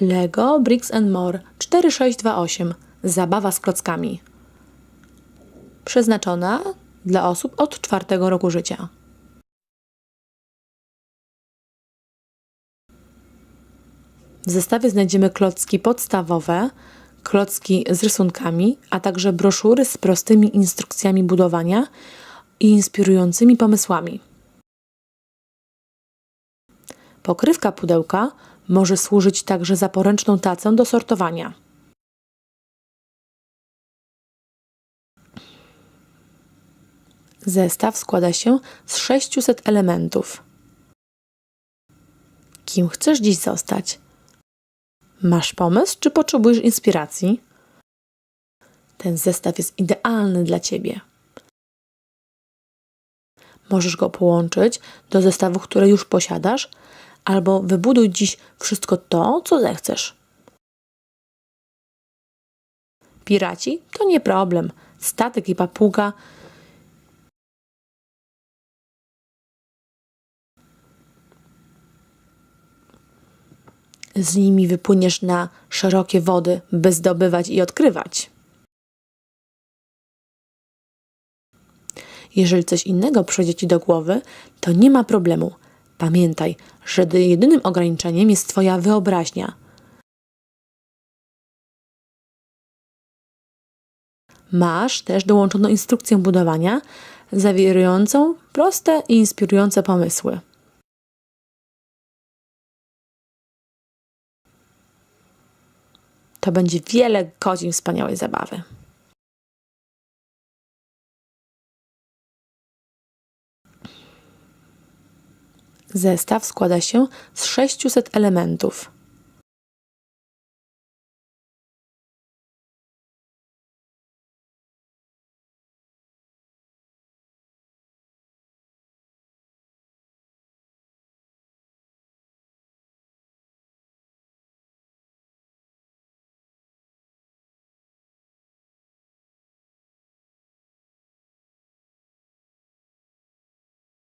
Lego Bricks and More 4628 Zabawa z klockami. Przeznaczona dla osób od czwartego roku życia. W zestawie znajdziemy klocki podstawowe, klocki z rysunkami, a także broszury z prostymi instrukcjami budowania i inspirującymi pomysłami. Pokrywka pudełka może służyć także za poręczną tacę do sortowania. Zestaw składa się z 600 elementów. Kim chcesz dziś zostać? Masz pomysł, czy potrzebujesz inspiracji? Ten zestaw jest idealny dla Ciebie. Możesz go połączyć do zestawu, który już posiadasz, albo wybuduj dziś wszystko to, co zechcesz. Piraci to nie problem. Statek i papuga z nimi wypłyniesz na szerokie wody, by zdobywać i odkrywać. Jeżeli coś innego przyjdzie ci do głowy, to nie ma problemu. Pamiętaj, że jedynym ograniczeniem jest Twoja wyobraźnia. Masz też dołączoną instrukcję budowania, zawierającą proste i inspirujące pomysły. To będzie wiele godzin wspaniałej zabawy. Zestaw składa się z 600 elementów.